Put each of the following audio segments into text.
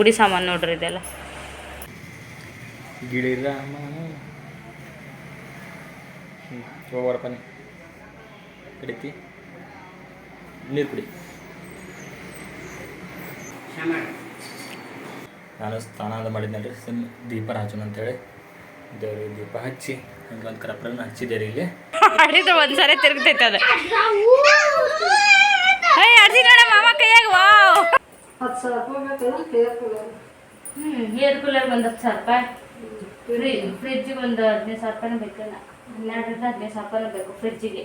ಉಡಿ ಸಾಮಾನು ನೋಡ್ರಿ ಇದೆಲ್ಲ. ಗಿಳಿರಾಮ ಹೋಗ್ಬಾರಪ್ಪನಿ ಕಡಿತಿ. ನೀರು ಕುಡಿ. ನಾನು ಸ್ನಾನ ಮಾಡಿದ್ನಲ್ರಿ ಸಿಮ್ ದೀಪ ಹಚ್ಚೋಣ ಅಂತೇಳಿ. ದೇವ್ರಿಗೆ ದೀಪ ಹಚ್ಚಿ ಹಂಗೆ ಒಂದು ಕರಪ್ರನ್ನ ಹಚ್ಚಿದೆ ರೀ ಇಲ್ಲಿ. ಆಡಿದ್ರೆ ಒಂದ್ಸರಿ ತಿರುಗ್ತೈತೆ ಅದು. ನೋಡ ಮಾಮ ಕೈಯಾಗ ವಾವ್. ಹತ್ತು ಸಾವಿರ ರೂಪಾಯಿ ಬೇಕಲ್ಲ ಹೇರ್ ಕೂಲರ್ ಹ್ಞೂ ಏರ್ ಕೂಲರ್ ಒಂದು ಹತ್ತು ಸಾವಿರ ರೂಪಾಯಿ. ಫ್ರಿ ಫ್ರಿಜ್ಜಿಗೆ ಒಂದು ಹದಿನೈದು ಸಾವಿರ ರೂಪಾಯಿ ಬೇಕಲ್ಲ ಹನ್ನೆರಡರಿಂದ ಹದಿನೈದು ಸಾವಿರ ರೂಪಾಯಿ ಬೇಕು ಫ್ರಿಜ್ಜಿಗೆ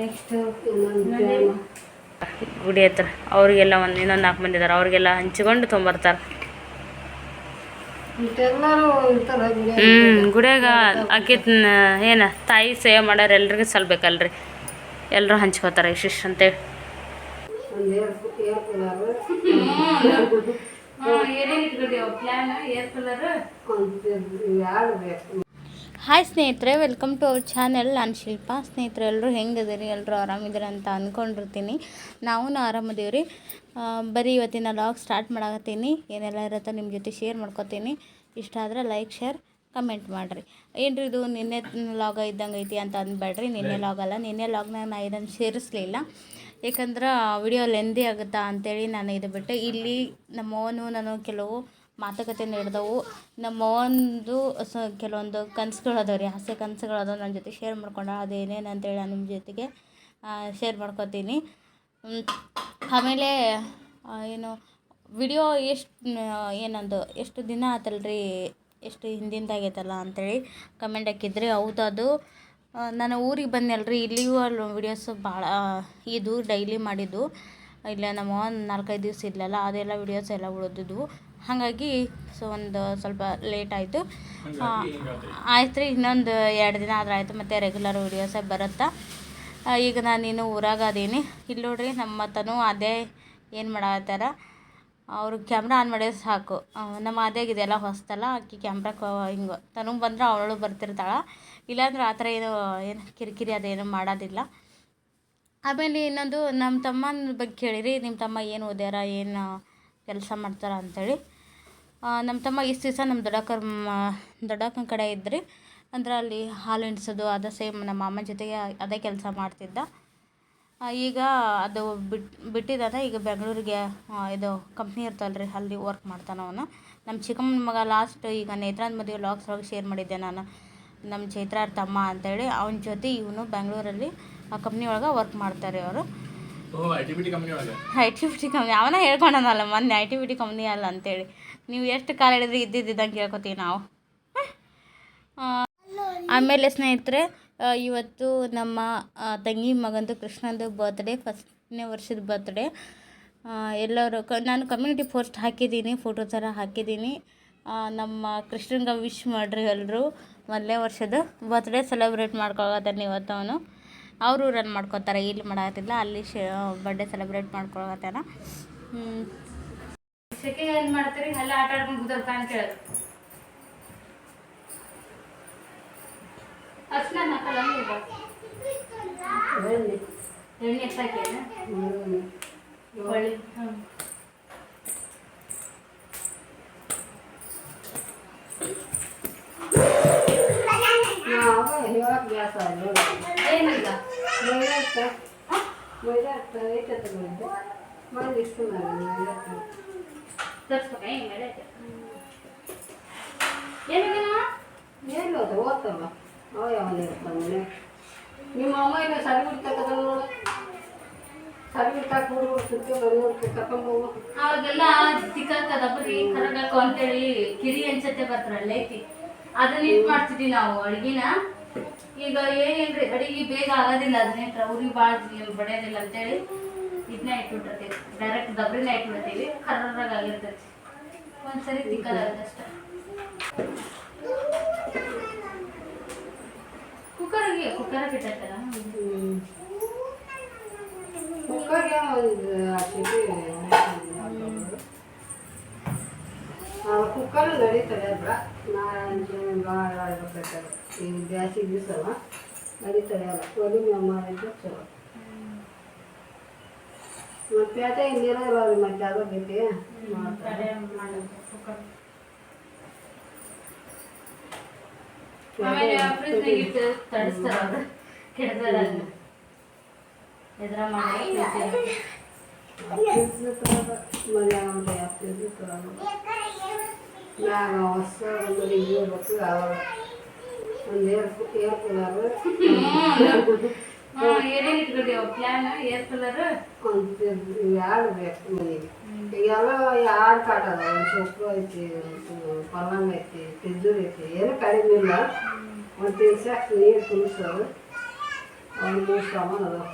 ನೆಕ್ಸ್ಟು ಗುಡಿ ಹತ್ರ. ಅವ್ರಿಗೆಲ್ಲ ಒಂದು ಇನ್ನೊಂದು ನಾಲ್ಕು ಮಂದಿ ಇದಾರೆ. ಅವ್ರಿಗೆಲ್ಲ ಹಂಚ್ಕೊಂಡು ತೊಗೊಂಬರ್ತಾರೆ ಹ್ಞೂ ಗುಡಿಯಾಗ. ಆಕೆ ಏನು ತಾಯಿ ಸೇವೆ ಮಾಡೋರು ಎಲ್ರಿಗೂ ಸಲ್ಬೇಕಲ್ರಿ ಎಲ್ಲರೂ ಹಂಚ್ಕೋತಾರೆ ಇಷ್ಟಿಷ್ಟು ಅಂತೇಳಿ. Air colour. ಹಾಯ್ ಸ್ನೇಹಿತರೆ ವೆಲ್ಕಮ್ ಟು ಅವರ್ ಚಾನೆಲ್ ನಾನು ಶಿಲ್ಪಾ. ಸ್ನೇಹಿತರೆ ಎಲ್ಲರೂ ಹೆಂಗದಿರಿ ಎಲ್ಲರೂ ಆರಾಮಿದ್ದೀರಿ ಅಂತ ಅಂದ್ಕೊಂಡಿರ್ತೀನಿ ನಾವು ಆರಾಮದೀವಿ ರೀ ಬರೀ ಇವತ್ತಿನ ಲಾಗ್ ಸ್ಟಾರ್ಟ್ ಮಾಡಾಕತ್ತೀನಿ. ಏನೆಲ್ಲ ಇರುತ್ತೋ ನಿಮ್ಮ ಜೊತೆ ಶೇರ್ ಮಾಡ್ಕೊತೀನಿ. ಇಷ್ಟ ಆದರೆ ಲೈಕ್ ಶೇರ್ ಕಮೆಂಟ್ ಮಾಡಿರಿ. ಏನ್ರಿ ಇದು? ನಿನ್ನೆ ಲಾಗ ಇದ್ದಂಗೆ ಐತಿ ಅಂತ ಅಂದ್ಬೇಡ್ರಿ. ನಿನ್ನೆ ಲಾಗಲ್ಲ ಅಲ್ಲ. ನಿನ್ನೆ ಲಾಗ್ನಾಗ ನಾನು ಇದನ್ನು ಸೇರಿಸ್ಲಿಲ್ಲ. ಯಾಕಂದ್ರೆ ವಿಡಿಯೋ ಲೆಂದಿ ಆಗುತ್ತಾ ಅಂತೇಳಿ ನಾನು ಇದು ಬಿಟ್ಟೆ. ಇಲ್ಲಿ ನಮ್ಮವನು ನಾನು ಕೆಲವು ಮಾತುಕತೆ ನಡೆದವು. ನಮ್ಮ ಅವನದು ಸ ಕೆಲವೊಂದು ಕನಸುಗಳು ಅದಾವೆ ರೀ ಹಾಸ್ಯ ಕನಸುಗಳು ಅದಾವೆ. ನನ್ನ ಜೊತೆ ಶೇರ್ ಮಾಡ್ಕೊಂಡ ಅದೇನೇನು ಅಂತೇಳಿ ನಾನು ನಿಮ್ಮ ಜೊತೆಗೆ ಶೇರ್ ಮಾಡ್ಕೊತೀನಿ. ಆಮೇಲೆ ಏನು ವಿಡಿಯೋ ಎಷ್ಟು ಏನಂದು, ಎಷ್ಟು ದಿನ ಆತಲ್ರಿ? ಎಷ್ಟು ಹಿಂದಿಂದಾಗೈತಲ್ಲ ಅಂತೇಳಿ ಕಮೆಂಟ್ ಹಾಕಿದ್ರಿ. ಹೌದು ಅದು. ನಾನು ಊರಿಗೆ ಬಂದ್ನಲ್ರಿ ಇಲ್ಲಿಯೂ ಅಲ್ಲಿ ವಿಡಿಯೋಸ್ ಭಾಳ ಇದು ಡೈಲಿ ಮಾಡಿದ್ದು. ಇಲ್ಲ ನಮ್ಮ ಒಂದು ನಾಲ್ಕೈದು ದಿವಸ ಇಲ್ಲಲ್ಲ ಅದೆಲ್ಲ ವಿಡಿಯೋಸ್ ಎಲ್ಲ ಉಳಿದಿದ್ವು ಹಾಗಾಗಿ ಸೊ ಒಂದು ಸ್ವಲ್ಪ ಲೇಟ್ ಆಯಿತು. ಆಯ್ತು ರೀ ಇನ್ನೊಂದು ಎರಡು ದಿನ ಆದ್ರೆ ಆಯಿತು ಮತ್ತು ರೆಗ್ಯುಲರ್ ವೀಡಿಯೋಸೇ ಬರುತ್ತಾ. ಈಗ ನಾನು ಇನ್ನು ಊರಾಗ ಅದೀನಿ. ಇಲ್ಲಿ ನೋಡ್ರಿ ನಮ್ಮ ತನು ಅದೇ ಏನು ಮಾಡತ್ತಾರ ಅವರು ಕ್ಯಾಮ್ರಾ ಆನ್ ಮಾಡಿದ್ರೆ ಸಾಕು. ನಮ್ಮ ಅದೇಗೆ ಇದೆಲ್ಲ ಹೊಸ್ತಲ್ಲ, ಆಕಿ ಕ್ಯಾಮ್ರಾ ಹಿಂಗೆ ತನಗೆ ಬಂದ್ರೆ ಅವಳು ಬರ್ತಿರ್ತಾಳೆ. ಇಲ್ಲಾಂದ್ರೆ ಆ ಥರ ಏನು ಏನು ಕಿರಿಕಿರಿ ಅದೇನು ಮಾಡೋದಿಲ್ಲ. ಆಮೇಲೆ ಇನ್ನೊಂದು, ನಮ್ಮ ತಮ್ಮನ ಬಗ್ಗೆ ಕೇಳಿರಿ, ನಿಮ್ಮ ತಮ್ಮ ಏನು ಓದ್ಯಾರ, ಏನು ಕೆಲಸ ಮಾಡ್ತಾರ ಅಂಥೇಳಿ ನಮ್ಮ ತಮ್ಮ ಇಷ್ಟು ದಿವಸ ನಮ್ಮ ದೊಡ್ಡಕ್ಕರ ದೊಡ್ಡಕ್ಕನ ಕಡೆ ಇದ್ರಿ. ಅಂದ್ರೆ ಅಲ್ಲಿ ಹಾಲು ಹಿಂಡ್ಸೋದು, ಅದೇ ಸೇಮ್ ನಮ್ಮ ಮಾಮನ ಜೊತೆಗೆ ಅದೇ ಕೆಲಸ ಮಾಡ್ತಿದ್ದ. ಈಗ ಅದು ಬಿಟ್ಟು ಬಿಟ್ಟಿದ್ದಾನ ಈಗ ಬೆಂಗಳೂರಿಗೆ ಇದು ಕಂಪ್ನಿ ಇರ್ತಲ್ರಿ ಅಲ್ಲಿ ವರ್ಕ್ ಮಾಡ್ತಾನೆ ಅವನು. ನಮ್ಮ ಚಿಕ್ಕಮ್ಮನ ಮಗ ಲಾಸ್ಟ್ ಈಗ ನೇತ್ರಾನ್ ಮದುವೆ ಲಾಕ್ಸ್ ಒಳಗೆ ಶೇರ್ ಮಾಡಿದ್ದೆ ನಾನು. ನಮ್ಮ ಚೈತ್ರಾರ್ ತಮ್ಮ ಅಂತೇಳಿ ಅವನ ಜೊತೆ ಇವನು ಬೆಂಗಳೂರಲ್ಲಿ ಆ ಕಂಪ್ನಿ ಒಳಗೆ ವರ್ಕ್ ಮಾಡ್ತಾರೆ ಅವರು. I T B T company ಅವನ ಹೇಳ್ಕೊಂಡನಲ್ಲ ಮೊನ್ನೆ I T B T company ಅಲ್ಲ ಅಂತೇಳಿ. ನೀವು ಎಷ್ಟು ಕಾಲ ಹಿಡಿದ್ರೆ ಇದ್ದಿದ್ದಂಗೆ ಕೇಳ್ಕೊತೀವಿ ನಾವು. ಆಮೇಲೆ ಸ್ನೇಹಿತರೆ ಇವತ್ತು ನಮ್ಮ ತಂಗಿ ಮಗಂದು ಕೃಷ್ಣಂದು ಬರ್ತ್ಡೇ ಫಸ್ಟ್ನೇ ವರ್ಷದ ಬರ್ತ್ಡೇ ಎಲ್ಲರೂ ಕ, ನಾನು ಕಮ್ಯುನಿಟಿ ಪೋಸ್ಟ್ ಹಾಕಿದ್ದೀನಿ ಫೋಟೋ ಥರ ಹಾಕಿದ್ದೀನಿ. ನಮ್ಮ ಕೃಷ್ಣಂಗೆ ವಿಶ್ ಮಾಡ್ರಿ ಎಲ್ಲರೂ ಮೊದಲನೇ ವರ್ಷದ ಬರ್ತ್ಡೇ ಸೆಲೆಬ್ರೇಟ್ ಮಾಡ್ಕೊಳತ್ತಾನೆ ಇವತ್ತು ಅವನು. ಅವರು ರನ್ ಮಾಡ್ಕೊತಾರೆ ಇಲ್ಲಿ ಮಾಡತ್ತಿಲ್ಲ ಅಲ್ಲಿ ಶ ಬರ್ಡೇ ಸೆಲೆಬ್ರೇಟ್ ಮಾಡ್ಕೊಳತ್ತಾನ ಏನು ಮಾಡ್ತೀರಿ? ಅಲ್ಲ ಆಟ ಆಡ್ಕೊಂಡು ಅಂತ ಕೇಳಿದ್ರು ಅರ್ಶಿನ ಹಾಕಲ್ಲ ಎಣ್ಣೆ ಎಣ್ಣೆ ಹಾಕೇನ ಹ್ಮ್. ಹೊಳ್ಳಿ ಹ್ಞೂ ನಾವು ಹೇಳಕ್ ಗ್ಯಾಸ್ ಆಗಿ ಏನಿಲ್ಲ ಮೈದಾಟ ಅವ ಇರ್ತಾನೆ ನಿಮ್ಮ ಅಮ್ಮ ಇಲ್ಲ ಸರಿ ಬಿಡ್ತಕ್ಕದ ನೋಡು. ಸರಿ ಬಿಡ್ತಾಕ ಹುಡುಗರು ಸುತ್ತ ಬಂದು ಕರ್ಕೊಂಡು ಹೋಗು. ಅವಾಗೆಲ್ಲ ಅಂತೇಳಿ ಕಿರಿ ಅನ್ಸತ್ತೆ ಬರ್ತಾರಲ್ಲ ಐತಿ. ಅದನ್ನ ಇದು ಮಾಡ್ತಿದ್ವಿ ನಾವು ಅಡ್ಗಿನ. ಈಗ ಏನಿಲ್ರಿ, ಅಡಿಗೆ ಬೇಗ ಆಗೋದಿಲ್ಲ ಹದಿನೆಂಟರ ಅವ್ರಿಗೆ ಭಾಳ ಬಡಿಯೋದಿಲ್ಲ ಅಂತೇಳಿ ಇದನ್ನ ಇಟ್ಬಿಟ್ಟಿರ್ತೀವಿ. ಡೈರೆಕ್ಟ್ ದಬ್ರಿನ ಇಟ್ಬಿಡ್ತೀವಿ ಕರ್ರಾಗ ಆಗಿರ್ತೈತಿ. ಒಂದ್ಸರಿ ತಿಕ್ಕದಾಗತ್ತಷ್ಟೆ ಕುಕ್ಕರ್ಗೆ ಕುಕ್ಕರ್ ಇಟ್ಟಿರ್ತಾರ? ಕುಕ್ಕರ್ಗೆ ಒಂದು ಸಿಟಿ ಕುಕ್ಕರ್ ನಡೀತದೆ ಅದ್ರ ನಾನು ಭಾಳ ಆಡ್ಬೇಕಾದ್ರೆ ಈ ಬ್ಯಾಸಿಗೆ ದಿವಸ ನಡೀತದೆ ಅಲ್ಲ ಒಲಿ ಮಾಡಿದ್ರೆ ಚಲೋ. ಮತ್ತೆ ಅದೇ ಇಲ್ಲಿರೋಲ್ಲ ರೀ ಮತ್ತೆ ಬೇಕೇ ಮಾಡ್ತಾರೆ. ಆಮೇಲೆ ಫ್ರಿಜ್ನಾಗ ಇಟ್ಟು ತಡಿಸ್ತಾರ ಅದು ಕೆಡ್ದಲ್ಲ ಎದ್ರ ಮಾಡಿ ಮನೆ ಒಂದು ಫ್ರಿಜ್ ತರೋದು ಮ್ಯಾಗ ಹೊಸ ಒಂದು ರಿವ್ಯೂ ಇರ್ಬೇಕು ಅವಾಗ ಒಂದು ಏರ್ ಏರ್ ಕೂಲರ್ ಎರಡು ಬೇಕು ಮನೆಗೆ? ಈಗೆಲ್ಲ ಎರಡು ಕಾಟ ಅದ ಒಂದು ಸೊಪ್ಪು ಐತಿ ಒಂದು ಐತಿ ತಿಜ್ಜೂರು ಐತಿ ಏನು ಕಡಿಮೆ ಇಲ್ಲ. ಒಂದು ತಿನ್ಸಕ್ಕೆ ನೀರು ತುಂಬಿಸೋದು ಒಂದು ಮೂರು ಸಾಮಾನು ಅದಾವ.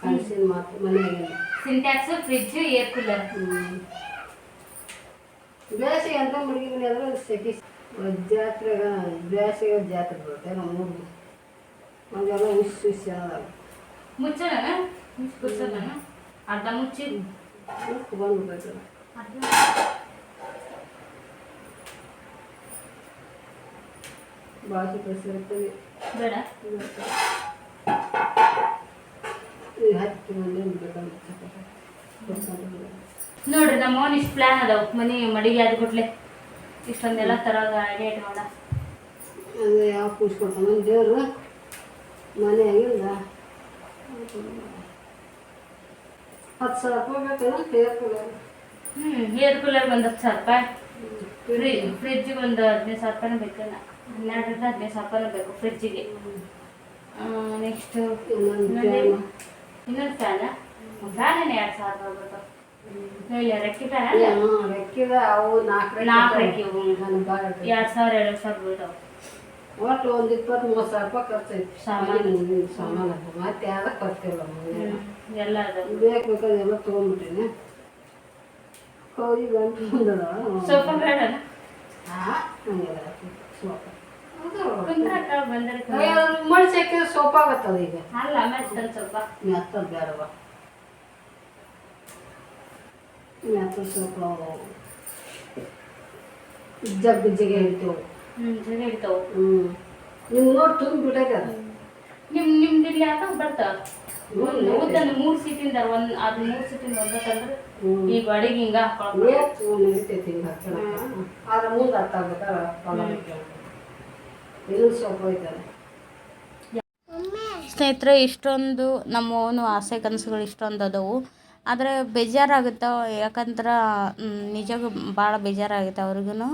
ಕನಸಿನ ಮಾತು ಮನೆಯಾಗಿಲ್ಲ ಸಿಂಟ್ಯಾಕ್ಸ್ ಫ್ರಿಜ್ ಏರ್ ಕೂಲರ್ ಬೇಸಿಗೆ ಅಂತ ಮುಡುಗಿ ಅಂದ್ರೆ ಸೆಕೆ ಜಾತ್ರೆಗ ಬೇಸಿಗೆ ಜಾತ್ರೆ ಬರುತ್ತೆ ನಮ್ಮ ಊರಿಗೆ ಅವೆಲ್ಲ ಹುಸಿ ಹುಸಿ ಅದಾವ ಮುಚ್ಚೋಣ ಮುಚ್ಚೋಣ ಅರ್ಧ ಮುಚ್ಚಿ? ಬಂದ್ಬಿಡ್ಬೇಕು. ಬಾಕಿ ಕಳಿಸಿರ್ತದೆ ಬೇಡ. ಹತ್ತು ಮಂದಿ ಬೇಕಂತ ನೋಡ್ರಿ ನಮ್ಮ ಓನ್ ಇಷ್ಟು ಪ್ಲಾನ್ ಅದಾವ. ಮನೆ ಮಡಿಗೆ ಆದ ಕೊಟ್ಲೆ ಇಷ್ಟೊಂದೆಲ್ಲ ತರೋದು ಐಡಿಯಾ ಇಟ್ಕೊಂಡ. ಅದೇ ಯಾವ ಕೂಸ್ಕೊಡ್ತಾನೆ ದೇವರು? ಮನೆಯಾಗಿಂದ ಹತ್ತು ಸಾವಿರ ರೂಪಾಯಿ ಬೇಕೇನು ಹೇರ್ ಕೂಲರ್. ಹ್ಞೂ ಏರ್ ಕೂಲರ್ ಒಂದು ಹತ್ತು ಸಾವಿರ ರೂಪಾಯಿ. ಫ್ರಿ ಫ್ರಿಜ್ಜಿಗೆ ಒಂದು ಹದಿನೈದು ಸಾವಿರ ರೂಪಾಯಿನೂ ಬೇಕಲ್ಲ ಹನ್ನೆರಡರಿಂದ ಹದಿನೈದು ಸಾವಿರ ರೂಪಾಯಿನೂ ಬೇಕು ಫ್ರಿಜ್ಜಿಗೆ. ನೆಕ್ಸ್ಟು ಇನ್ನೊಂದು ಫ್ಯಾನ್ ಇನ್ನೊಂದು ಫ್ಯಾನ ಫ್ಯಾನ್ ಎರಡು ಸಾವಿರ ರೂಪಾಯಿ ಬೇಕು? ಇಲ್ಲ ರೆಕ್ಕಿ ಫ್ಯಾನ್ ಏನೋ ರೆಕ್ಕಿದ ಅವು ನಾಲ್ಕು ನಾಲ್ಕು ರೆಕ್ಕಿ ಎರಡು ಸಾವಿರ ಎರಡು ಸಾವಿರ ಬೀಳ್ತಾವೆ ಒಟ್ಟು ಒಂದು ಇಪ್ಪತ್ತು ಮೂವತ್ತು ಸಾವಿರ ರೂಪಾಯಿ ಖರ್ಚೈತಿ ಸಾಮಾನು. ಸಾಮಾನು? ಮತ್ತೆ ಯಾವ್ದು ಖರ್ಚಿಲ್ಲ ಎಲ್ಲ ಬೇಕು ಬೇಕಾದ್ರೆ ಎಲ್ಲ ತೊಗೊಂಡ್ಬಿಟ್ಟಿನಿ. ಕೌರಿ ಗಂಟು ಬಂದದ? ಸೋಫಾ ಬೇಡ ಮಡಿಸಿ ಹಾಕಿದ್ರೆ ಸೋಪ್ ಆಗತ್ತದ ಈಗ? ಅಲ್ಲ ಮೆತ್ತನ್ ಸ್ವಲ್ಪ ಮೆತ್ತದ ಬೇಡವ? ಮೆತ್ತದ ಸೋಪ್ ಜಗ್ ಜಗ್ಗೆ ಹಿಡಿತೇವೆ ಜಗ ಇರ್ತಾವೆ ಹ್ಞೂ ನಿಮ್ಗೆ ನೋಡಿ ತುಂಬ ಬಿಟ್ಟೈತೆ ನಿಮ್ ನಿಮ್ದು ಇಲ್ಲಿ ಯಾಕ ಬರ್ತಾವ ಉದ್ದನ್ನು ಮೂರು ಸೀಟಿಂದ ಒಂದ್ ಅದು ಮೂರು ಸೀಟಿಂದ ಒಂದಕ್ಕಂದ್ರೆ ಈ ಗಾಡಿಗೆ ಹಿಂಗ ನಡೀತೈತಿ ಹಿಂಗೆ ಆದ್ರೆ ಮುಂದೆ ಅರ್ಥ ಆಗ್ಬೇಕಾರೆ ಹೊಲ ಇನ್ನೂ ಸೋಪ್ ಐತಲ್ಲ ಸ್ನೇಹಿತರೆ ಇಷ್ಟೊಂದು ನಮ್ಮ ಓನು ಆಸೆ ಕನಸುಗಳು ಇಷ್ಟೊಂದು ಅದಾವು. ಆದರೆ ಬೇಜಾರಾಗುತ್ತೆ ಯಾಕಂದ್ರೆ ನಿಜಕ್ಕೂ ಭಾಳ ಬೇಜಾರಾಗುತ್ತೆ ಅವ್ರಿಗೂ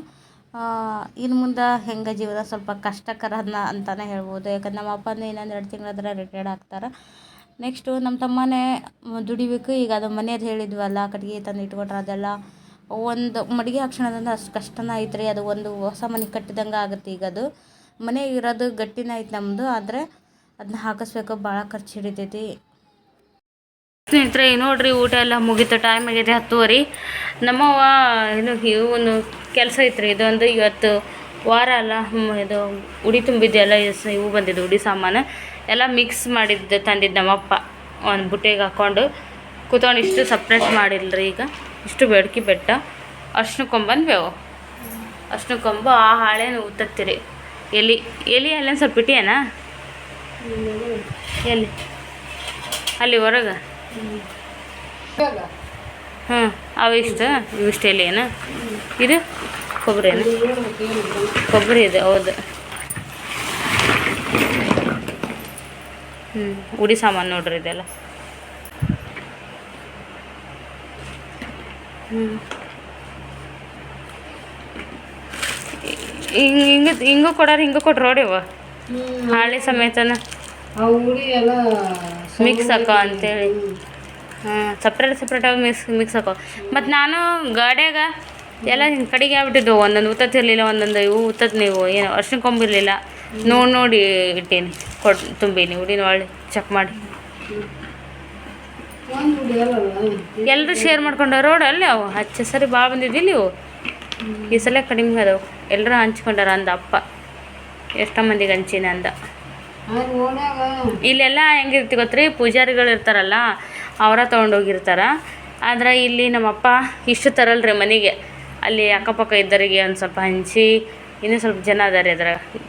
ಇನ್ನು ಮುಂದೆ ಹೆಂಗೆ ಜೀವನ ಸ್ವಲ್ಪ ಕಷ್ಟಕರ ಅಂತಲೇ ಹೇಳ್ಬೋದು. ಯಾಕಂದ್ರೆ ನಮ್ಮ ಅಪ್ಪನ ಇನ್ನೊಂದು ಎರಡು ತಿಂಗಳಾದ್ರೆ ರಿಟೈರ್ಡ್ ಆಗ್ತಾರೆ. ನೆಕ್ಸ್ಟು ನಮ್ಮ ತಮ್ಮನೇ ದುಡಿಬೇಕು. ಈಗ ಅದು ಮನೆಯದು ಹೇಳಿದ್ವಲ್ಲ, ಕಟ್ಗೆ ತಂದು ಇಟ್ಕೊಂಡ್ರೆ ಅದೆಲ್ಲ ಒಂದು ಮಡಿಗೆ ಹಾಕ್ಸೋಣದಂದ್ರೆ ಅಷ್ಟು ಕಷ್ಟನ ರೀ ಅದು ಒಂದು ಹೊಸ ಮನೆ ಕಟ್ಟಿದಂಗೆ ಆಗುತ್ತೆ ಈಗ ಅದು. ಮನೆ ಇರೋದು ಗಟ್ಟಿನ ಐತೆ ನಮ್ಮದು ಆದರೆ ಅದನ್ನ ಹಾಕಿಸ್ಬೇಕು. ಭಾಳ ಖರ್ಚು ಹಿಡಿತೈತಿ. ಸ್ನೇಹಿತರೆ ನೋಡ್ರಿ ಊಟ ಎಲ್ಲ ಮುಗೀತು. ಟೈಮ್ ಆಗಿದೆ ಹತ್ತುವರಿ. ನಮ್ಮವ್ವ ಏನು ಇವನು ಕೆಲಸ ಐತ್ರಿ. ಇದೊಂದು ಇವತ್ತು ವಾರ ಅಲ್ಲ ಇದು ಉಡಿ ತುಂಬಿದ್ದೆಲ್ಲ ಇವು ಬಂದಿದ್ದು, ಉಡಿ ಸಾಮಾನು. ಎಲ್ಲ ಮಿಕ್ಸ್ ಮಾಡಿದ್ದು, ತಂದಿದ್ದು ನಮ್ಮಪ್ಪ. ಒಂದು ಬುಟ್ಟೆಗೆ ಹಾಕ್ಕೊಂಡು ಕೂತ್ಕೊಂಡು ಇಷ್ಟು ಸಪ್ರೇಟ್ ಮಾಡಿಲ್ರಿ ಈಗ. ಇಷ್ಟು ಬೇಡ್ಕೆ ಬೆಟ್ಟ. ಅರ್ಶಿನ ಕೊಂಬಂದ್ವೇವು ಅರ್ಶಿನ ಕೊಂಬು, ಆ ಹಾಳೆನ ಊತತ್ತೀರಿ. ಎಲಿ ಎಲಿ ಅಲ್ಲೇನು ಸ್ವಲ್ಪ ಇಟ್ಟಿಯೇನಾ? ಎಲ್ಲಿ ಅಲ್ಲಿ ಹೊರಗೆ. ಇಷ್ಟು. ಇವಿಷ್ಟು ಎಲೆ ಏನು? ಇದು ಕೊಬ್ಬರಿ ಕೊಬ್ಬರಿ ಇದೆ ಹೌದು. ಹ್ಞೂ ಉಡಿ ಸಾಮಾನು ನೋಡ್ರಿ ಇದೆಲ್ಲ. ಹ್ಞೂ. ಹಿಂಗೆ ಹಿಂಗೆ ಹಿಂಗೂ ಕೊಡೋರು ಹಿಂಗೂ ಕೊಟ್ರು ಅವ ಹಾಳೆ ಸಮೇತನ. ಆ ಉಳಿ ಎಲ್ಲ ಮಿಕ್ಸ್ ಹಾಕೋ ಅಂತೇಳಿ. ಹಾಂ. ಸಪ್ರೇಟ್ ಸಪ್ರೇಟಾಗಿ ಮಿಕ್ಸ್ ಮಿಕ್ಸ್ ಹಾಕೋ. ಮತ್ತು ನಾನು ಗಾಡ್ಯಾಗ ಎಲ್ಲ ಹಿಂಗೆ ಕಡೆಗೆ ಆಗ್ಬಿಟ್ಟಿದ್ದು ಒಂದೊಂದು ಉತ್ತತ್ತು ಇರಲಿಲ್ಲ ಒಂದೊಂದು ಇವು ಉತ್ತತ್ತು ನೀವು ಏನು ಅರ್ಶಿನ ಕೊಂಬಿರಲಿಲ್ಲ ನೋಡಿ ನೋಡಿ ಇಟ್ಟೀನಿ. ಕೊಟ್ಟು ತುಂಬೀನಿ. ಉಡಿನ ಒಳ್ಳೆ ಚೆಕ್ ಮಾಡಿ. ಎಲ್ಲರೂ ಶೇರ್ ಮಾಡ್ಕೊಂಡ ರೋಡ್ ಅಲ್ಲಿ ಅವು. ಹಚ್ಚ ಸರಿ ಭಾಳ ಬಂದಿದ್ದಿಲ್ಲ ನೀವು ಈ ಸಲ ಕಡಿಮೆ ಅದಾವು ಎಲ್ಲರೂ ಹಂಚ್ಕೊಂಡಾರ ಅಂದ ಅಪ್ಪ. ಎಷ್ಟೋ ಮಂದಿಗೆ ಹಂಚಿನ ಅಂದ. ಇಲ್ಲೆಲ್ಲ ಹೆಂಗಿರ್ತಿ ಗೊತ್ತ್ರಿ? ಪೂಜಾರಿಗಳು ಇರ್ತಾರಲ್ಲ ಅವರ ತೊಗೊಂಡೋಗಿರ್ತಾರ ಆದ್ರೆ ಇಲ್ಲಿ ನಮ್ಮಪ್ಪ ಇಷ್ಟು ತರಲ್ರಿ ಮನೆಗೆ. ಅಲ್ಲಿ ಅಕ್ಕಪಕ್ಕ ಇದ್ದರಿಗೆ ಒಂದು ಸ್ವಲ್ಪ ಹಂಚಿ ಇನ್ನೂ ಸ್ವಲ್ಪ ಜನ ಅದಾರೆ ಅದ್ರ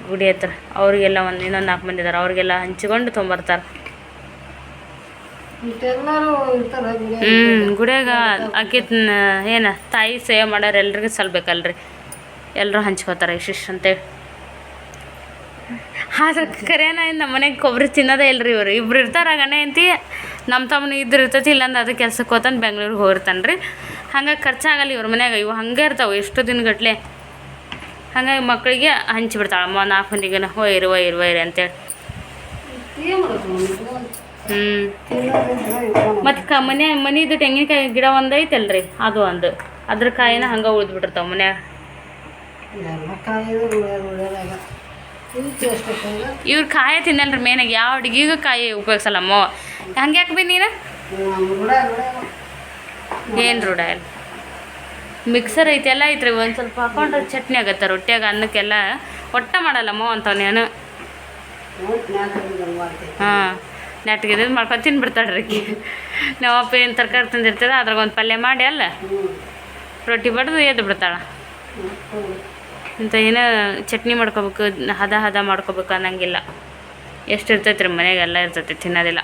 ಗುಡಿ ಹತ್ರ. ಅವರಿಗೆಲ್ಲ ಒಂದು ಇನ್ನೊಂದು ನಾಲ್ಕು ಮಂದಿ ಇದಾರೆ. ಅವ್ರಿಗೆಲ್ಲ ಹಂಚಿಕೊಂಡು ತೊಗೊಂಬರ್ತಾರೆ ಹ್ಞೂ ಗುಡಿಯಾಗ? ಅಕ್ಕಿ ಏನು ತಾಯಿ ಸೇವೆ ಮಾಡೋರು ಎಲ್ರಿಗೂ ಸಲ್ಬೇಕಲ್ರಿ. ಎಲ್ಲರೂ ಹಂಚ್ಕೋತಾರೆ ಇಷ್ಟಿಷ್ಟು ಅಂತೇಳಿ. ಆದ್ರೆ ಕರೇನ ನಮ್ಮ ಮನೆಗೆ ಕೊಬ್ಬರಿ ತಿನ್ನೋದೇ ಇಲ್ರಿ ಇವರು. ಇಬ್ರು ಇರ್ತಾರ ಗಣೆ ಅಂತಿ ನಮ್ಮ ತಮ್ಮನ ಇದ್ರ ಇರ್ತೈತಿ, ಇಲ್ಲಾಂದ್ರೆ ಅದು ಕೆಲ್ಸಕ್ಕೆ ಹೋತಾನೆ ಬೆಂಗ್ಳೂರಿಗೆ ಹೋಗಿರ್ತಾನೆ ರೀ ಹಂಗಾಗಿ ಖರ್ಚಾಗಲ್ಲ ಇವ್ರ ಮನ್ಯಾಗ, ಇವು ಹಂಗೆ ಇರ್ತಾವೆ ಎಷ್ಟು ದಿನಗಟ್ಲೆ. ಹಂಗಾಗಿ ಮಕ್ಕಳಿಗೆ ಹಂಚಿಬಿಡ್ತಾಳೆ ಅಮ್ಮ ನಾಲ್ಕು ಮಂದಿಗೆ ಒಯ್ಯಿರಿ ಒಯ್ಯಿರಿ ಒಯ್ಯಿರಿ ಅಂತೇಳಿ. ಹ್ಞೂ ಮತ್ತು ಕ ಮನೆ, ಮನಿದು ತೆಂಗಿನಕಾಯಿ ಗಿಡ ಒಂದು ಐತಲ್ರಿ, ಅದು ಒಂದು. ಅದ್ರ ಕಾಯಿನ ಹಂಗೆ ಉಳಿದ್ಬಿಟ್ಟಿರ್ತಾವೆ ಮನ್ಯಾಗ. ಇವ್ರು ಕಾಯಿ ತಿನ್ನಲ್ರಿ ಮೇನಾಗಿ ಯಾವ ಅಡುಗೆಗೂ ಕಾಯಿ ಉಪಯೋಗಿಸಲ್ಲಮ್ಮ. ಹಂಗೆ ಯಾಕೆ ಬಿ ನೀನು? ಏನು ರೂಢ ಇಲ್ಲ? ಮಿಕ್ಸರ್ ಐತೆ ಎಲ್ಲ ಐತ್ರಿ. ಒಂದು ಸ್ವಲ್ಪ ಹಾಕೊಂಡ್ರೆ ಚಟ್ನಿ ಆಗತ್ತೆ ರೊಟ್ಟಿಯಾಗ ಅನ್ನಕ್ಕೆಲ್ಲ. ಒಟ್ಟ ಮಾಡಲ್ಲಮ್ಮ ಅಂತವನೇನು ಹಾಂ ನೆಟ್ಗೆ ಮಾಡ್ಕೊಂಡು ತಿನ್ಬಿಡ್ತಾಳ್ರಿ ನಮ್ಮ ಅಪ್ಪ ಏನು ತರಕಾರಿ ತಂದಿರ್ತದೆ ಅದ್ರಾಗ ಒಂದು ಪಲ್ಯ ಮಾಡಿ ಅಲ್ಲ? ರೊಟ್ಟಿ ಬಡ್ದು ಎದ್ದು ಬಿಡ್ತಾಳೆ ಇಂಥ ಏನೋ ಚಟ್ನಿ ಮಾಡ್ಕೋಬೇಕು ಹದ ಹದ ಮಾಡ್ಕೋಬೇಕು ಅನ್ನಂಗಿಲ್ಲ. ಎಷ್ಟು ಇರ್ತೈತೆ ರೀ ಮನೆಗೆಲ್ಲ ಇರ್ತೈತಿ ತಿನ್ನೋದಿಲ್ಲ.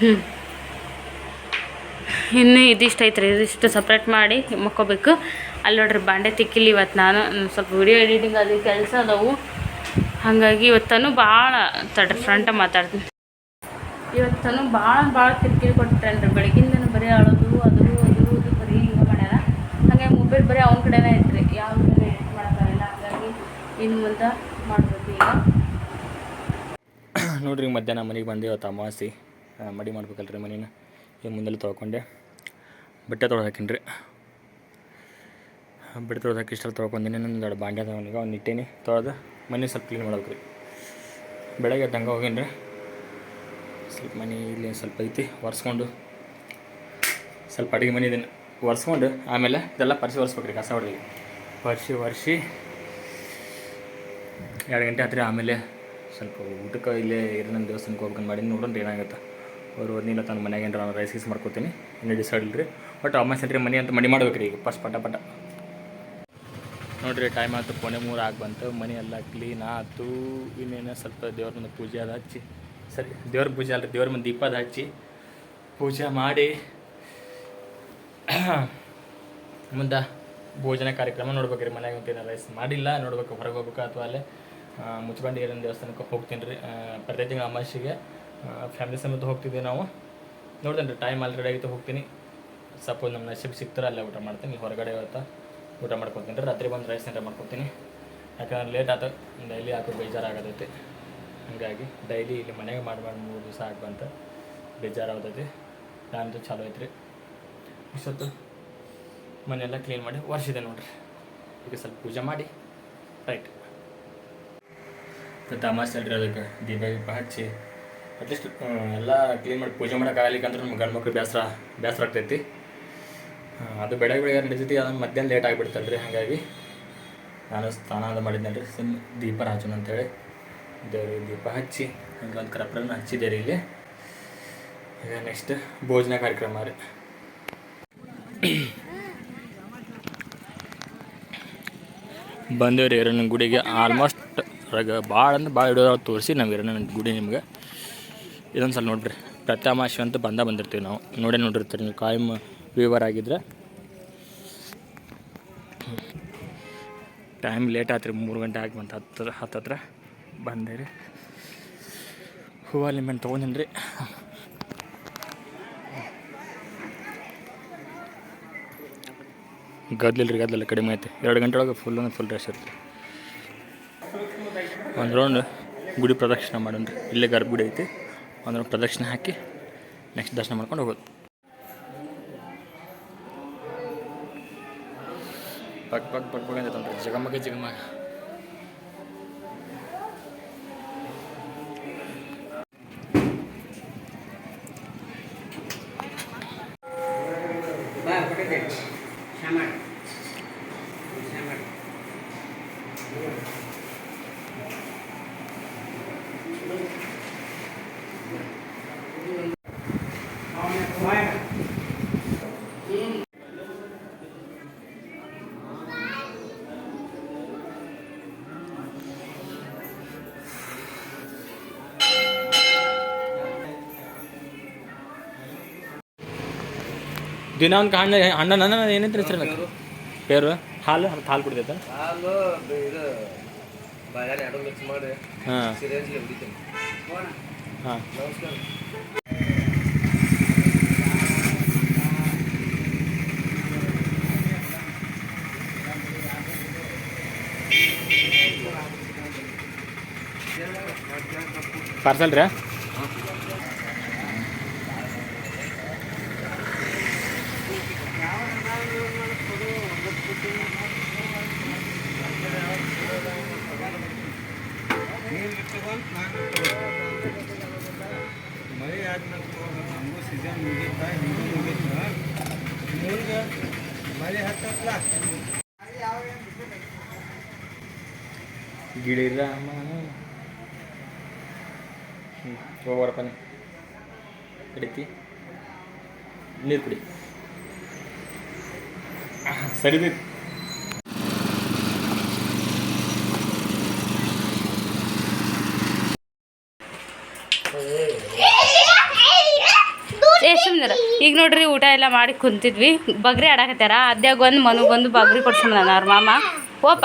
ಹ್ಞೂ ಇನ್ನು ಇದಿಷ್ಟು ಐತ್ರಿ ಇದಿಷ್ಟು ಸಪ್ರೇಟ್ ಮಾಡಿ ಮಕ್ಕೋಬೇಕು. ಅಲ್ಲಿ ನೋಡ್ರಿ ಬಾಂಡೆ ತಿಕ್ಕಿಲ್ಲ ಇವತ್ತು ನಾನು ಸ್ವಲ್ಪ ವಿಡಿಯೋ ಎಡಿಟಿಂಗ್ ಅದು ಕೆಲಸ ಅದಾವು. ಹಾಗಾಗಿ ಇವತ್ತನು ಭಾಳ ತಡ್ರಿ ಫ್ರಂಟ ಮಾತಾಡ್ತೀನಿ. ಇವತ್ತನು ಭಾಳ ಭಾಳ ಕಿರಿಕಿರಿ ಕೊಟ್ಟೇನ್ರಿ ಬೆಳಗಿಂದನೂ ಬರೀ ಅಳೋದು ಅದು ಅದು ಇದು ಬರೀ ಹಿಂಗೆ ಮಾಡ್ಯಾರ ಮೊಬೈಲ್ ಬರೀ ಅವ್ನ ಕಡೆನೇ ಇದ್ರಿ, ಯಾವ ಕಡೆ ಎಡಿಟ್ ಮಾಡೋಕ್ಕಾಗಲ್ಲ, ಹಾಗಾಗಿ ಇನ್ನು ಮುಂದೆ ಮಾಡಬೇಕು ಈಗ. ನೋಡ್ರಿ ಮಧ್ಯಾಹ್ನ ಮನೆಗೆ ಬಂದೆ, ಇವತ್ತು ಅಮಾವಾಸಿ ಮಡಿ ಮಾಡ್ಬೇಕಲ್ರಿ ಮನೇನ. ಈಗ ಮುಂದೆಲ್ಲ ತೊಗೊಂಡೆ ಬಟ್ಟೆ ತೊಳೆದು ಹಾಕಿನ್ರಿ. ಬಟ್ಟೆ ತೊಳೆದು ಹಾಕಿ ಇಷ್ಟಲ್ಲಿ ತೊಳ್ಕೊಂಡಿನಿ. ನನ್ನ ದೊಡ್ಡ ಬಾಂಡೆ ತೊಗೊಂಡಿಗೆ ಅವ್ನು ಇಟ್ಟೇನಿ. ತೊಳೆದು ಮನೆ ಸ್ವಲ್ಪ ಕ್ಲೀನ್ ಮಾಡ್ಬೇಕು ರೀ ಬೆಳಗ್ಗೆ ತಂಗ ಹಂಗೆ ಹೋಗೀನಿ ರೀ ಸ್ವಲ್ಪ ಮನೆ ಇಲ್ಲಿ ಸ್ವಲ್ಪ ಐತಿ, ಒರೆಸ್ಕೊಂಡು. ಸ್ವಲ್ಪ ಅಡುಗೆ ಮನೆ ಇದನ್ನು ಒರೆಸ್ಕೊಂಡು ಆಮೇಲೆ ಇದೆಲ್ಲ ಪರಿಸಿ ಒರೆಸ್ಬೇಕು ರೀ ಕಸ ಹೊಡೆದು ಪರಿಸಿ ಒರೆಸಿ ಎರಡು ಗಂಟೆ ಆತ್ರಿ ಆಮೇಲೆ ಸ್ವಲ್ಪ ಊಟಕ್ಕೆ ಇಲ್ಲೇ ನನ್ನ ದೇವಸ್ಥಾನಕ್ಕೆ ಹೋಗ್ಬೇಕಂತ ಮಾಡಿ ನೋಡೋಣ ಏನಾಗುತ್ತೆ. ಅವ್ರು ಓದ್ನಿಲ್ಲ ತನ್ನ ಮನೆಗೆ ಏನಾರ ರೈಸ್ ಗೀಸ್ ಮಾಡ್ಕೊತೀನಿ, ಇನ್ನೂ ಡಿಸೈಡ್ ಇಲ್ಲರಿ ಬಟ್ ಅಮ್ಮ ಸೆಂಟ್ರಿ ಮನೆ ಅಂತ ಮನೆ ಮಾಡ್ಬೇಕು ರೀ ಈಗ ಫಸ್ಟ್ ಪಟ ಪಟ. ನೋಡಿರಿ ಟೈಮ್ ಆಯ್ತು ಕೊನೆ ಮೂರು ಆಗಿ ಬಂತು, ಮನೆ ಎಲ್ಲ ಕ್ಲೀನ್ ಆಯ್ತು. ಇನ್ನೇನು ಸ್ವಲ್ಪ ದೇವ್ರ ಮುಂದೆ ಪೂಜೆ ಅದು ಹಚ್ಚಿ, ಸರಿ, ದೇವ್ರ ಪೂಜೆ ಅಲ್ರಿ, ದೇವ್ರ ಮುಂದೆ ದೀಪದ ಹಚ್ಚಿ ಪೂಜೆ ಮಾಡಿ ಮುಂದೆ ಭೋಜನ ಕಾರ್ಯಕ್ರಮ ನೋಡ್ಬೇಕ್ರಿ ಮನ್ಯಾಗ ಮನೆಯಾಗ ಏನಾರ ರೈಸ್ ಮಾಡಿಲ್ಲ, ನೋಡ್ಬೇಕು ಹೊರಗೆ ಹೋಗ್ಬೇಕು ಅಥವಾ ಅಲ್ಲೇ ಮುಚ್ಕೊಂಡು ಮುಚ್ಚಬಂಡಿ ದೇವಸ್ಥಾನಕ್ಕೆ ಹೋಗ್ತೀನಿ ರೀ ಪ್ರತಿ ತಿಂಗಳ ಅಮಾಸಿಗೆ ಫ್ಯಾಮಿಲಿ ಸಮೇತ ಹೋಗ್ತಿದ್ವಿ ನಾವು. ನೋಡ್ತೇನೆ ರೀ ಟೈಮ್ ಆಲ್ರೆಡಿ ಆಗಿತ್ತು, ಹೋಗ್ತೀನಿ. ಸಪೋಸ್ ನಮ್ಮ ನಶೀಬ್ ಸಿಗ್ತಾರೆ ಅಲ್ಲೇ ಊಟ ಮಾಡ್ತೀನಿ ಹೊರಗಡೆ ಇವತ್ತು ಊಟ ಮಾಡ್ಕೊತೀನಿ. ರೀ ರಾತ್ರಿ ಬಂದು ರೈಸ್ ಏನಾರ ಮಾಡ್ಕೊತೀನಿ. ಯಾಕಂದ್ರೆ ಲೇಟ್ ಆಯ್ತು ಡೈಲಿ ಆತು ಬೇಜಾರಾಗತೈತಿ. ಹಾಗಾಗಿ ಡೈಲಿ ಇಲ್ಲಿ ಮನೆಗೆ ಮಾಡಿ ಮಾಡಿ ಮೂರು ದಿವಸ ಆಗಿ ಬಂತ ಬೇಜಾರಾಗತೈತಿ. ನಾನಂತೂ ಚಾಲೂ ಐತ್ರಿ. ಇಷ್ಟೊತ್ತು ಮನೆಯೆಲ್ಲ ಕ್ಲೀನ್ ಮಾಡಿ ವರ್ಷಿದೆ ನೋಡ್ರಿ. ಈಗ ಸ್ವಲ್ಪ ಪೂಜೆ ಮಾಡಿ ರೈಟ್ ತಮಾಷೆ ಅಲ್ರಿ ಅದಕ್ಕೆ. ದೀಪ ದೀಪ ಹಚ್ಚಿ ಅಟ್ಲೀಸ್ಟ್ ಎಲ್ಲ ಕ್ಲೀನ್ ಮಾಡಿ ಪೂಜೆ ಮಾಡೋಕ್ಕಾಗಲಿಕ್ಕಂದ್ರೆ ನಮ್ಮ ಗಂಡು ಮಕ್ಳು ಬೇಸರ ಬೇಸರ ಆಗ್ತೈತಿ. ಅದು ಬೆಳಗ್ಗೆ ಬೆಳಗ್ಗೆ ನಡೀತೈತಿ ಅದನ್ನು ಮಧ್ಯಾಹ್ನ ಲೇಟ್ ಆಗಿಬಿಡ್ತಲ್ಲ ರೀ ಹಾಗಾಗಿ ನಾನು ಸ್ನಾನ ಅದು ಮಾಡಿದ್ನಲ್ಲ ರೀ ಸುಮ್ಮನೆ ದೀಪ ಹಚ್ಚೋಣ ಅಂತೇಳಿ ದೇವ್ರಿಗೆ ದೀಪ ಹಚ್ಚಿ, ಹಂಗೆ ಒಂದು ಕರಪ್ರನ್ನ ಹಚ್ಚಿದೆ ರೀ ಇಲ್ಲಿ. ಈಗ ನೆಕ್ಸ್ಟ್ ಭೋಜನ ಕಾರ್ಯಕ್ರಮ ರೀ. ಬಂದೇವ್ರಿ ಎರಡನ ಗುಡಿಗೆ ಆಲ್ಮೋಸ್ಟ್ ರಗ ಭಾಳ ಅಂದ್ರೆ ಭಾಳ ಇಡೋದ್ರಾಗ ತೋರಿಸಿ ನಾವು ಎರಡನ ಗುಡಿ ನಿಮ್ಗೆ. ಇದೊಂದು ಸಲ ನೋಡ್ರಿ ಪ್ರತಿ ಅಂತ ಬಂದ ಬಂದಿರ್ತೀವಿ ನಾವು. ನೋಡೇ ನೋಡಿರ್ತೀರಿ ನೀವು, ಕಾಯಂ ವ್ಯೂವರ್ ಆಗಿದ್ರೆ. ಟೈಮ್ ಲೇಟ್ ಆತ್ರಿ, ಮೂರು ಗಂಟೆ ಆಗಿ ಬಂತು ಹತ್ತಿರ ಹತ್ತತ್ರ ಬಂದೆ ರೀ ಹೂವು ಮೇಲೆ ತೊಗೊಂಡಿನಿ ರೀ ಗದ್ಲಿಲ್ಲ ರೀ ಗದ್ದಲ್ಲ ಕಡಿಮೆ ಐತೆ. ಎರಡು ಗಂಟೆ ಒಳಗೆ ಫುಲ್ ಫುಲ್ ರಶ್ ಇರ್ತದೆ ಒಂದು ರೌಂಡ್ ಗುಡಿ ಪ್ರದಕ್ಷಿಣೆ ಮಾಡೋಣ ರೀ. ಇಲ್ಲೇ ಗರ್ಭಗುಡಿ ಐತಿ. ಒಂದು ರೌಂಡ್ ಪ್ರದಕ್ಷಿಣೆ ಹಾಕಿ ನೆಕ್ಸ್ಟ್ ದರ್ಶನ ಮಾಡ್ಕೊಂಡು ಹೋಗೋದು. ಪಕ್ ಪಕ್ ಪಕ್ ಪಕ್ ಅಂತ ಜಗಮಗ ಜಗಮಗ. ದಿನ ಒಂದು ಅಣ್ಣ ಹಣ್ಣು ನನ್ನ ಏನಂತ ಹೆಸರು ಪೇರು? ಹಾಲು? ಮತ್ತು ಹಾಲು ಕುಡಿದೈತ? ಹಾಲು ಇದು ಬಾಳೆಹಣ್ಣು ಎರಡು ಮಿಕ್ಸ್ ಮಾಡಿ ಹಾಂ. ಸಿರೇಂಜ್ಗೆ ಹೊಡಿತೀನಿ ಹಾಂ. ನಮಸ್ಕಾರ. ಪಾರ್ಸಲ್ ರೀ? ಮಳೆ ಆದ್ಮೇಲೆ ನಮಗೂ ಸೀಸನ್ ಮುಗೀತ ಹಿಂಗೂ ಮುಗೀತ ಮುಂದೆ ಮಳೆ ಹತ್ತತ್ಲ ಗಿಳಿರಾಮ ಹ್ಞೂ ಹೋಗ್ಬರಪ್ಪ ನೀ ಹಿಡಿತಿ ನೀರು ಕುಡಿ ಸರಿ ಏ ಸುಮ್ನಿರ ಈಗ ನೋಡ್ರಿ, ಊಟ ಎಲ್ಲ ಮಾಡಿ ಕುಂತಿದ್ವಿ. ಬಗ್ರಿ ಆಡಾಕತ್ತಾರ. ಅದ್ಯಾಗ ಒಂದು ಬಂದು ಬಗ್ರಿ ಕೊಡ್ಸೋಣ ಅವ್ರ ಮಾಮ. ಓಪ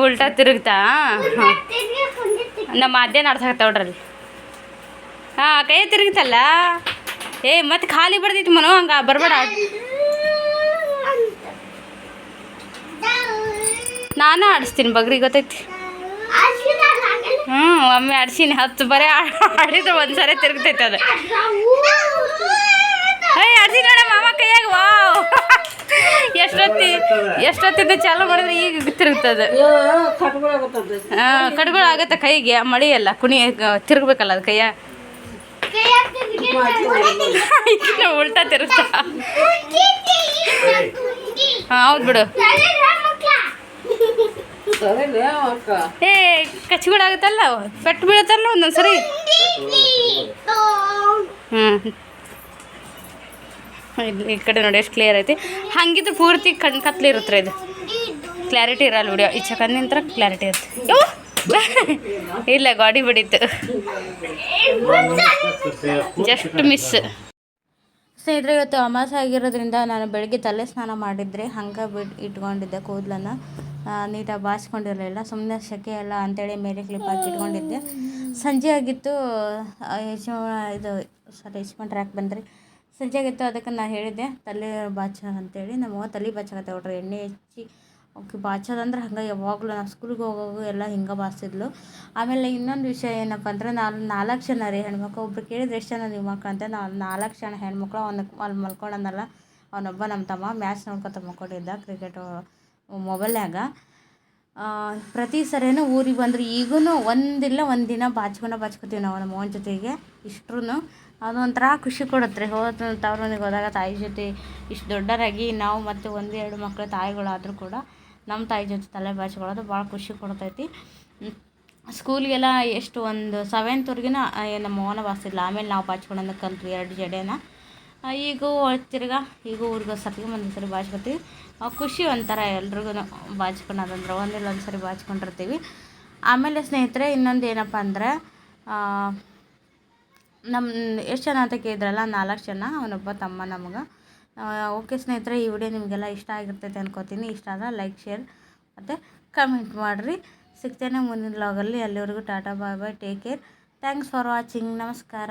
ಉಲ್ಟಾ ತಿರುಗ್ತಾ? ಹಾಂ ನಮ್ಮ ಅದೇ ನೋಡ್ರಲ್ಲಿ. ಹಾಂ, ಕೈ ತಿರುಗಿತಲ್ಲ? ಏ, ಮತ್ತೆ ಖಾಲಿ ಬರ್ದಿತ್ತು ಮನು, ಹಂಗೆ ಬರಬೇಡ. ನಾನು ಆಡಿಸ್ತೀನಿ ಬಗ್ರಿ, ಗೊತ್ತೈತಿ. ಹ್ಞೂ ಒಮ್ಮೆ ಆಡ್ಸೀನಿ. ಹತ್ತು ಬರೀ ಆಡಿದ್ರೆ ಒಂದ್ಸರಿ ತಿರುಗ್ತೈತೆ ಅದು. ಏಯ್ ಆಡ್ಸೀನಿ ನೋಡ ಮಾಮ ಕೈಯಾಗ ವಾವ್. ಎಷ್ಟೊತ್ತಿ ಎಷ್ಟೊತ್ತಿಂದ ಚಾಲು ಮಾಡಿದ್ರೆ ಈಗ ತಿರುಗ್ತದೆ. ಹಾಂ ಕಡ್ಗಳು ಆಗತ್ತೆ ಕೈಗೆ ಮಳಿ ಅಲ್ಲ ಕುಣಿ ತಿರುಗ್ಬೇಕಲ್ಲ ಅದು ಕೈಯ. ಉಲ್ಟಾ ತಿರುಗ್ತಾ ಹಾಂ ಹೌದು ಬಿಡು. ಏ ಕಚ್ಗಳಾಗುತ್ತಲ್ಲ ಪೆಟ್ಟು ಬೀಳುತ್ತಲ್ಲ ಒಂದೊಂದ್ಸರಿ ಹ್ಞೂ ಇಲ್ಲಿ ಈ ಕಡೆ ನೋಡಿ ಎಷ್ಟು ಕ್ಲಿಯರ್ ಐತಿ. ಹಂಗಿದ್ರೆ ಪೂರ್ತಿ ಕಣ್ ಕತ್ಲಿ ಇರುತ್ತೆ ಇದು. ಕ್ಲಾರಿಟಿ ಇರಲ್ಲ ವಿಡಿಯೋ ಈ ಚಕನ್ ನಿಂತ್ರ ಕ್ಲಾರಿಟಿ ಇರುತ್ತೆ! ಇಲ್ಲ ಗಾಡಿ ಬಿಡಿತ್ತು. ಜಸ್ಟ್ ಮಿಸ್ ಸ್ನೇಹಿತರೆ ಇವತ್ತು ಅಮಾಸೆ ಆಗಿರೋದ್ರಿಂದ ನಾನು ಬೆಳಗ್ಗೆ ತಲೆ ಸ್ನಾನ ಮಾಡಿದ್ರೆ ಹಂಗೆ ಬಿಟ್ಟು ಇಟ್ಕೊಂಡಿದ್ದೆ ಕೂದಲನ್ನು. ನೀಟಾಗಿ ಬಾಚ್ಕೊಂಡಿರಲಿಲ್ಲ ಸುಮ್ಮನೆ ಸೆಕೆ ಎಲ್ಲ ಅಂತೇಳಿ ಮೇಲೆ ಕ್ಲಿಪ್ ಹಾಕಿ ಇಟ್ಕೊಂಡಿದ್ದೆ. ಸಂಜೆ ಆಗಿತ್ತು. ಇದು ಸಾರಿ ಯಜಮಾನ್ ಟ್ರ್ಯಾಕ್ ಬಂದ್ರಿ? ಸಂಜೆ ಆಗಿತ್ತು, ಅದಕ್ಕೆ ನಾನು ಹೇಳಿದ್ದೆ. ತಲೆ ಬಾಚ ಅಂತೇಳಿ. ನಮ್ಮವ್ವ ತಲೆ ಬಾಚಾಗತ್ತೆ ನೋಡ್ರಿ. ಎಣ್ಣೆ ಹೆಚ್ಚಿ, ಓಕೆ ಬಾಚೋದಂದ್ರೆ ಹಂಗೆ ಯಾವಾಗಲೂ ನಾವು ಸ್ಕೂಲ್ಗೆ ಹೋಗೋವಾಗ ಎಲ್ಲ ಹಿಂಗೆ ಬಾಚಿದ್ಲು ಆಮೇಲೆ ಇನ್ನೊಂದು ವಿಷಯ ಏನಪ್ಪ ಅಂದ್ರೆ ನಾನು ನಾಲ್ಕು ಜನ ರೀ ಹೆಣ್ಮಕ್ಳು. ಒಬ್ರು ಕೇಳಿದ್ರೆ ಎಷ್ಟು ಜನ ನೀವು ಮಕ್ಳು ಅಂತ ನಾನು ನಾಲ್ಕು ಜನ ಹೆಣ್ಮಕ್ಳು. ಅವ್ನ ಅಲ್ಲಿ ಮಲ್ಕೊಂಡನಲ್ಲ. ಅವನೊಬ್ಬ ನಮ್ಮ ತಮ್ಮ. ಮ್ಯಾಚ್ ನೋಡ್ಕೊತ ಮಲ್ಕೊಂಡಿದ್ದ. ಕ್ರಿಕೆಟು ಮೊಬೈಲ್ನ್ಯಾಗ ಪ್ರತಿ ಸರಿನೂ ಊರಿಗೆ ಬಂದ್ರೆ ಈಗೂ ಒಂದಿಲ್ಲ ಒಂದು ದಿನ ಬಾಚ್ಕೊಂಡ ಬಾಚ್ಕೊತೀವಿ ನಾವು ನಮ್ಮ ಅವನ ಜೊತೆಗೆ ಇಷ್ಟ್ರು ಅದೊಂಥರ ಖುಷಿ ಕೊಡುತ್ತೆ. ರೀ ಹೋದ ಹೋದಾಗ ತಾಯಿ ಜೊತೆ ಇಷ್ಟು ದೊಡ್ಡರಾಗಿ ನಾವು ಮತ್ತು ಒಂದು ಎರಡು ಮಕ್ಕಳ ತಾಯಿಗಳಾದರೂ ಕೂಡ ನಮ್ಮ ತಾಯಿ ಜೊತೆ ತಲೆ ಬಾಚ್ಕೊಳ್ಳೋದು ಭಾಳ ಖುಷಿ ಕೊಡ್ತೈತಿ. ಸ್ಕೂಲ್ಗೆಲ್ಲ ಎಷ್ಟು ಒಂದು ಸೆವೆಂತ್ವರೆಗಿನ ನಮ್ಮ ಅವ್ವನ ಬಾಸಿಲ್ಲ ಆಮೇಲೆ ನಾವು ಬಾಚ್ಕೊಳ್ಳೋದು ಕಲ್ತ್ವಿ ಎರಡು ಜಡೆನ. ಈಗ ತಿರ್ಗಾ, ಈಗ ಊರಿಗೆ ಸರ್ತಿಗೆ ಬಂದಿರ್ತಾರೆ ಸರಿ ಬಾಚ್ಕೊತೀವಿ. ಖುಷಿ ಒಂಥರ ಎಲ್ರಿಗೂ ಬಾಚ್ಕೊಳೋದಂದ್ರೆ ಒಂದಿಲ್ಲ ಒಂದು ಸರಿ ಬಾಚ್ಕೊಂಡಿರ್ತೀವಿ. ಆಮೇಲೆ ಸ್ನೇಹಿತರೆ, ಇನ್ನೊಂದು ಏನಪ್ಪ ಅಂದ್ರೆ ನಮ್ಮ ಎಷ್ಟು ಜನ ಅಂತ ಕೇಳಿದ್ರಲ್ಲ, ನಾಲ್ಕು ಜನ, ಅವನೊಬ್ಬ ತಮ್ಮ ನಮಗೆ. ಓಕೆ ಸ್ನೇಹಿತರೆ, ಈ ವಿಡಿಯೋ ನಿಮಗೆಲ್ಲ ಇಷ್ಟ ಆಗಿರ್ತೈತೆ ಅನ್ಕೋತೀನಿ. ಇಷ್ಟ ಆದರೆ ಲೈಕ್, ಶೇರ್ ಮತ್ತು ಕಮೆಂಟ್ ಮಾಡಿರಿ. ಸಿಗ್ತೇನೆ ಮುಂದಿನ ಲಾಗಲ್ಲಿ ಅಲ್ಲಿವರೆಗೂ tata, bye bye, take care. Thanks for watching. ನಮಸ್ಕಾರ.